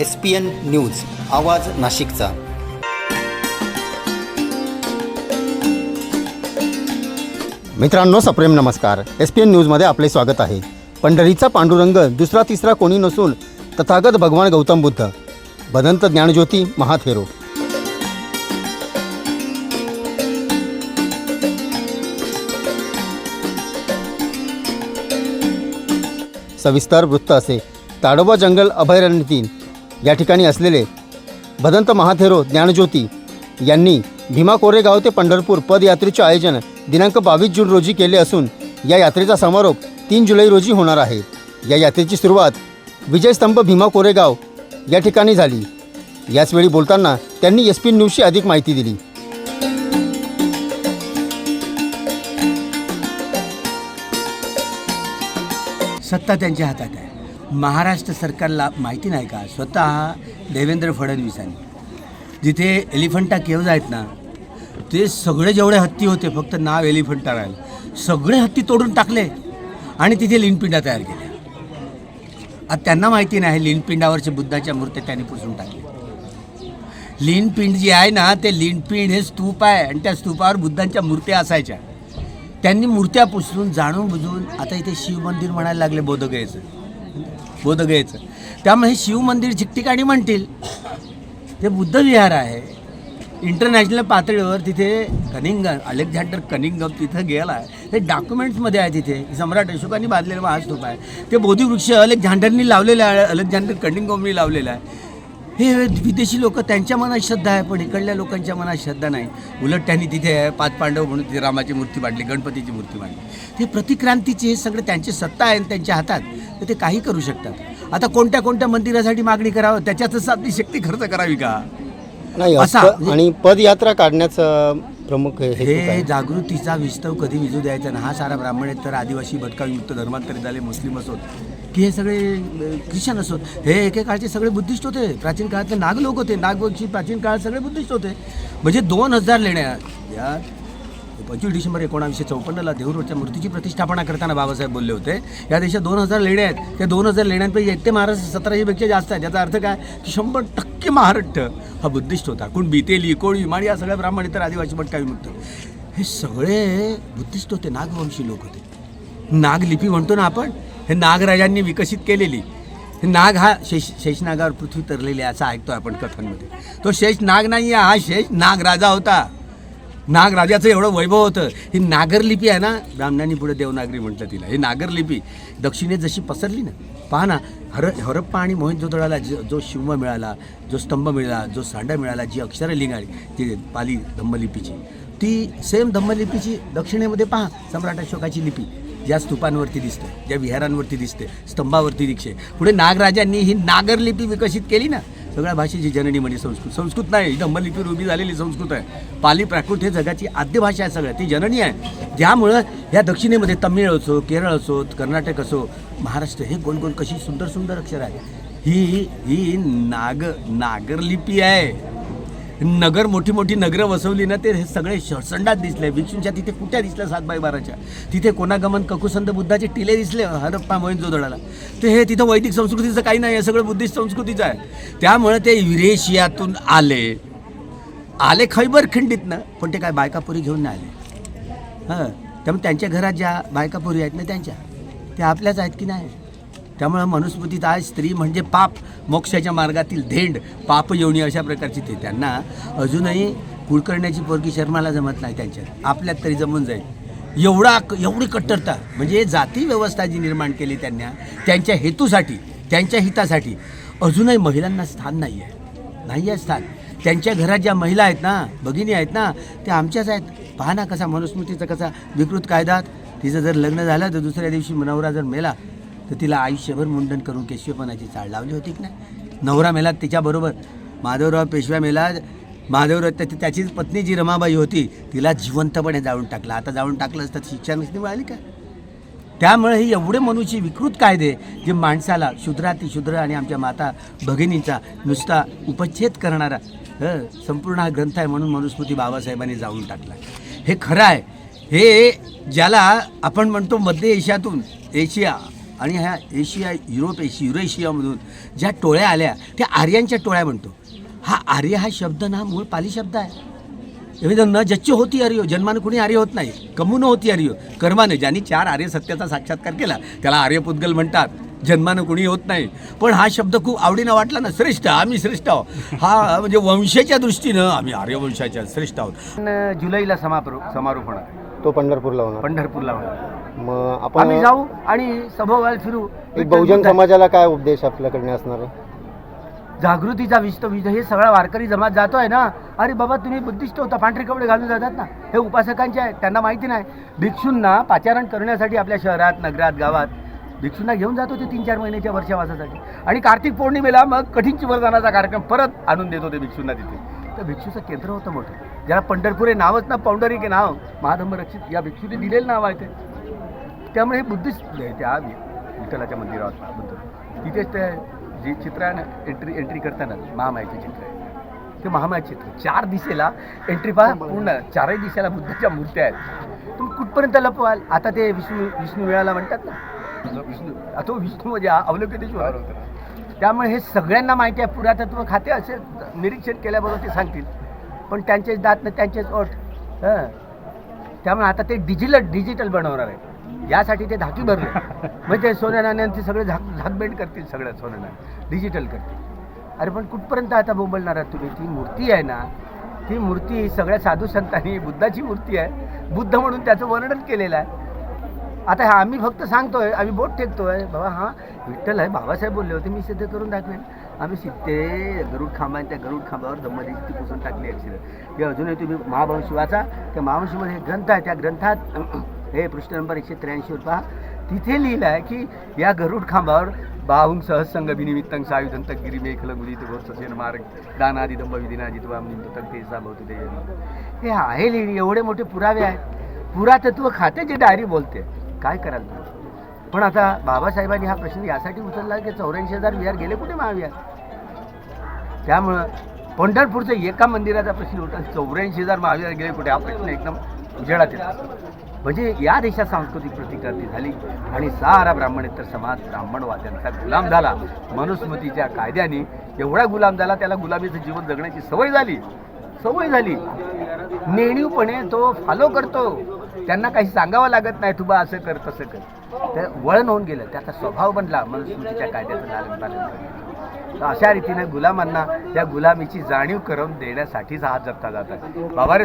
S P N news आवाज नाशिकचा. मित्रांनो सप्रेम नमस्कार. एस पी एन न्यूजमध्ये आपले स्वागत आहे. पंढरीचा पांडुरंग दुसरा तिसरा कोणी नसून तथागत भगवान गौतम बुद्ध भदंत ज्ञानज्योती महाथेरो. सविस्तर वृत्त असे. ताडोबा जंगल अभयारण्यातील या ठिकाणी असलेले भदंत महाथेरो ज्ञानज्योती यांनी भीमा कोरेगाव ते पंढरपूर पदयात्रेचे आयोजन दिनांक बावीस जून रोजी केले असून या यात्रेचा समारोप तीन जुलै रोजी होणार आहे. या यात्रेची सुरुवात विजयस्तंभ भीमा कोरेगाव या ठिकाणी झाली. याचवेळी बोलताना त्यांनी एस पी न्यूजशी अधिक माहिती दिली. सत्ता त्यांच्या हातात आहे. महाराष्ट्र सरकारला माहिती नाही का? स्वतः देवेंद्र फडणवीसांनी. जिथे एलिफंटा केव्ज आहेत ना ते सगळे जेवढे हत्ती होते फक्त नाव एलिफंटा राहिलं. सगळे हत्ती तोडून टाकले आणि तिथे लिनपिंडा तयार केल्या. आता त्यांना माहिती नाही लिनपिंडावरचे बुद्धाच्या मूर्त्या त्यांनी पुसून टाकल्या लिनपिंड जी आहे ना ते लिनपिंड हे स्तूप आहे आणि त्या स्तूपावर बुद्धांच्या मूर्त्या असायच्या. त्यांनी मूर्त्या पुसरून जाणून बुजून आता इथे शिवमंदिर म्हणायला लागले बोधगयेचं. बोधगयेचं त्यामुळे शिवमंदिर ठिकठिकाणी म्हणतील. ते बुद्ध विहार आहे. इंटरनॅशनल पातळीवर तिथे कनिंगम अलेक्झांडर कनिंगम तिथं गेला आहे. ते डॉक्युमेंट्समध्ये आहे तिथे. सम्राट अशोकांनी बांधलेला महास्तूप आहे. ते बोधिवृक्ष अलेक्झांडरनी लावलेलं आहे. अलेक्झांडर कनिंगमनी लावलेलं आहे. हे विदेशी लोक त्यांच्या मनात श्रद्धा आहे पण इकडल्या लोकांच्या मनात श्रद्धा नाही. उलट त्यांनी तिथे पाच पांडव म्हणून तिथे रामाची मूर्ती मांडली गणपतीची मूर्ती मांडली ते प्रतिक्रांतीचे हे सगळं त्यांची सत्ता आहे आणि त्यांच्या हातात तर ते काही करू शकतात. आता कोणत्या कोणत्या मंदिरासाठी मागणी करावं त्याच्यातच आपली शक्ती खर्च करावी का? नाही असा- आणि पदयात्रा काढण्याचं प्रमुख हे जागृतीचा विस्तव कधी विजू द्यायचा ना हा सारा ब्राह्मण आहेत तर आदिवासी भटकावी मुक्त धर्मांतरित झाले मुस्लिम असोत. की हे सगळे ख्रिश्चन असोत हे एकेकाळचे सगळे बुद्धिस्ट होते. प्राचीन काळातले नाग लोक होते. नागवंशी प्राचीन काळात सगळे बुद्धिस्ट होते. म्हणजे दोन हजार लेण्या या पंचवीस डिसेंबर एकोणावीसशे चौपन्नला देऊरोडच्या मूर्तीची प्रतिष्ठापना करताना बाबासाहेब बोलले होते. या देशात दोन हजार लेण्या आहेत. त्या दोन हजार लेण्यांपैकी एक ते महाराष्ट्र सतराशेपेक्षा जास्त आहेत याचा अर्थ काय? की शंभर टक्के महाराष्ट्र हा बुद्धिस्ट होता. कोण बितेली कोळी विमाणी या सगळ्या ब्राह्मण इतर आदिवासी भटकावी विमुक्त. हे सगळे बुद्धिस्ट होते. नागवंशी लोक होते. नागलिपी म्हणतो ना आपण? हे नागराजांनी विकसित केलेली. हे नाग हा शेष शेषनागावर पृथ्वी तरलेली आहे असं ऐकतो आपण कथांमध्ये. तो शेष नाग नाही आहे हा शेष नागराजा होता. नागराजाचं एवढं वैभव होतं. ही नागरलिपी आहे ना ब्राह्मणांनी पुढे देवनागरी म्हटलं तिला. ही नागरलिपी दक्षिणेत जशी पसरली ना पहा ना हर हरप्पा आणि मोहितजोदळाला जो जो शिव मिळाला जो स्तंभ मिळाला जो सांडा मिळाला जी अक्षरं लिंगाळी ती पाली धम्मलिपीची. ती सेम धम्मलिपीची दक्षिणेमध्ये पहा सम्राट अशोकाची लिपी. ज्या स्तूपांवरती दिसते ज्या विहारांवरती दिसते स्तंभावरती दिसते पुढे नागराजांनी ही नागरलिपी विकसित केली ना? सगळ्या भाषेची जननी म्हणजे संस्कृत. संस्कृत नाही ही धम्मलिपी उभी झालेली संस्कृत आहे. पाली प्राकृत हे जगाची आद्य भाषा आहे सगळ्या ती जननी आहे. ज्यामुळं ह्या दक्षिणेमध्ये तमिळ असो केरळ असो कर्नाटक असो महाराष्ट्र हे गोल गोल कशी सुंदर सुंदर अक्षर आहे ही ही नाग नागरलिपी आहे. नगर मोठी मोठी नगरं वसवली ना ते हे सगळे शसंडात दिसले. भिक्षूंच्या तिथे कुठ्या दिसल्या सात बाय बाराच्या तिथे कोणागमन ककुसंद बुद्धाचे टिले दिसले हरप्पा मोहिंजोदळाला ते हे तिथं वैदिक संस्कृतीचं काही नाही हे सगळं बुद्धिस्ट संस्कृतीचं आहे. त्यामुळे ते युरेशियातून आले. आले खैबर खिंडीतनं पण ते काय बायकापुरी घेऊन नाही आले. हां त्यामुळे त्यांच्या घरात ज्या बायकापुरी आहेत ना त्यांच्या त्या आपल्याच आहेत की नाही? त्यामुळं मनुस्मृतीत आहे स्त्री म्हणजे पाप. मोक्षाच्या मार्गातील धेंड. पाप येवणी अशा प्रकारची ते त्यांना अजूनही कुळकर्ण्याची पोरगी शर्माला जमत नाही त्यांच्यात. आपल्यात तरी जमून जाईल. एवढा एवढी कट्टरता. म्हणजे जाती व्यवस्था जी निर्माण केली त्यांना त्यांच्या हेतूसाठी त्यांच्या हितासाठी अजूनही महिलांना स्थान नाही आहे नाही आहे स्थान. त्यांच्या घरात ज्या महिला आहेत ना भगिनी आहेत ना त्या आमच्याच आहेत. पहा ना कसा मनुस्मृतीचा कसा विकृत कायदा. तिचं जर लग्न झालं तर दुसऱ्या दिवशी नवरा जर मेला तर तिला आयुष्यभर मुंडन करून केशवपणाची चाळ लावली होती की नाही? नवरा मेला तिच्याबरोबर. माधवराव पेशव्या मेला. माधवराव त्या त्याचीच पत्नी जी रमाबाई होती तिला जिवंतपणे जाळून टाकलं. आता जाळून टाकलं असतं तर शिक्षा मिळाली का? त्यामुळे हे एवढे मनुष्य विकृत कायदे जे माणसाला शूद्राती शूद्र आणि आमच्या माता भगिनींचा नुसता उपच्छेद करणारा हं, संपूर्ण हा ग्रंथ आहे म्हणून मनुस्मृती बाबासाहेबांनी जाळून टाकला. हे खरं आहे. हे ज्याला आपण म्हणतो मध्य एशियातून एशिया आणि ह्या एशिया युरोप एशिया युरेशियामधून ज्या टोळ्या आल्या त्या आर्यांच्या टोळ्या म्हणतो. हा आर्य हा शब्द ना मूळ पाली शब्द आहे. एवढं न जच्च होती आर्य जन्मानं कुणी आर्य होत नाही. कमून होती आर्य. कर्माने ज्यांनी चार आर्य सत्याचा साक्षात्कार केला त्याला आर्यपुद्गल म्हणतात. जन्मानं कुणी होत नाही. पण हा शब्द खूप आवडीनं वाटला ना श्रेष्ठ आम्ही श्रेष्ठ आहोत. हा म्हणजे वंशाच्या दृष्टीनं आम्ही आर्यवंशाच्या श्रेष्ठ आहोत. जुलैला समारोप समारोप होणार. तो पंढरपूरला होणार. पंढरपूरला होणार. मग आपण जाऊ आणि सभोवल फिरू. एक बहुजन समाजाला काय उपदेश आपल्याकडे असणार? आहे जागृतीचा विस्त विध हे सगळा वारकरी जमात जातोय ना? अरे बाबा तुम्ही बुद्धिस्ट होता पांढरे कपडे घालून जातात ना? हे उपासकांचे आहेत त्यांना माहिती नाही. भिक्षूंना पाचारण करण्यासाठी आपल्या शहरात नगरात गावात भिक्षूंना घेऊन जात होते तीन चार महिन्याच्या वर्षावासासाठी. आणि कार्तिक पौर्णिमेला मग कठीण चिवरदानाचा कार्यक्रम परत आणून देत होते भिक्षूंना तिथे. तर भिक्षूचं केंद्र होतं मोठं. ज्याला पंढरपूर हे नावच ना पौंडरिक हे नाव महाधम्म रक्षित या भिक्षूने दिलेलं नाव आहे ते. त्यामुळे हे बुद्धिस्ट आहे त्या विठ्ठलाच्या मंदिरात बुद्ध तिथेच ते जे चित्र आहे ना एंट्री एंट्री करताना महामायाचे चित्र आहे. ते महामाय चित्र चार दिशेला एंट्री पहा पूर्ण चारही दिशेला बुद्धाच्या मूर्त्या आहेत. तुम्ही कुठपर्यंत लपवाल? आता ते विष्णू विष्णू वेळाला म्हणतात ना. विष्णू. आता तो विष्णू म्हणजे अवलोकितेश्वर त्यामुळे हे सगळ्यांना माहिती आहे पुरातत्व खाते असे निरीक्षण केल्याबरोबर ते सांगतील. पण त्यांचेच दात ना त्यांचेच ओठ हं. त्यामुळे आता ते डिजिटल डिजिटल बनवणार आहे यासाठी ते धाकी भरले. म्हणजे ते सोन्या नाण्यांचे सगळे झाक झाकबेंड करतील सगळं सोन्या नाण्या डिजिटल करतील. अरे पण कुठपर्यंत आता बोंबलणार आहात तुम्ही? ती मूर्ती आहे ना ती मूर्ती सगळ्या साधू संतांनी बुद्धाची मूर्ती आहे. बुद्ध म्हणून त्याचं वर्णन केलेलं आहे. आता हा आम्ही फक्त सांगतोय आम्ही बोट टेकतोय बाबा हा विठ्ठल आहे बाबासाहेब बोलले होते मी सिद्ध करून दाखवेन. आम्ही सिद्धे गरुड खांबा त्या गरुड खांबावर दम्मदी पुसून टाकली अक्षर हे अजूनही तुम्ही महावंश त्या महावंशीमध्ये एक ग्रंथ आहे त्या ग्रंथात हे पृष्ठ नंबर एकशे त्र्याऐंशीवर पहा तिथे लिहिलं आहे की या गरुड खांबावर बाहुंग सहसंग विनिमित्तंग सायुधंत गिरी मेखल गुलित घोषसेन मार्ग दानादी दंभ विधिना जितवा तक ते साभवत ते हे आहे लिहिणे एवढे मोठे पुरावे आहेत. पुरातत्व खाते जे डायरी बोलते. काय कराल तुम्ही? पण आता बाबासाहेबांनी हा प्रश्न यासाठी उचलला की चौऱ्याऐंशी हजार विहार गेले कुठे महाविहार? त्यामुळं पंढरपूरचं एका मंदिराचा प्रश्न होता चौऱ्याऐंशी हजार महाविहार गेले कुठे? हा प्रश्न एकदम उजेडात येतो. म्हणजे या देशात सांस्कृतिक प्रतिक्रांती झाली आणि सारा ब्राह्मणेतर समाज ब्राह्मणवाद्यांचा गुलाम झाला. मनुस्मृतीच्या कायद्याने एवढा गुलाम झाला त्याला गुलामीचं जीवन जगण्याची सवय झाली. सवय झाली. नेणीवपणे तो फॉलो करतो. त्यांना काही सांगावं लागत नाही तू बा असं कर तसं कर. तर वळण होऊन गेलं. त्याचा स्वभाव बनला. मनुस्मृतीच्या कायद्याचं लालन पालन तर अशा रीतीने गुलामांना त्या गुलामीची जाणीव करून देण्यासाठीच हा जगता जातात. बाबा रे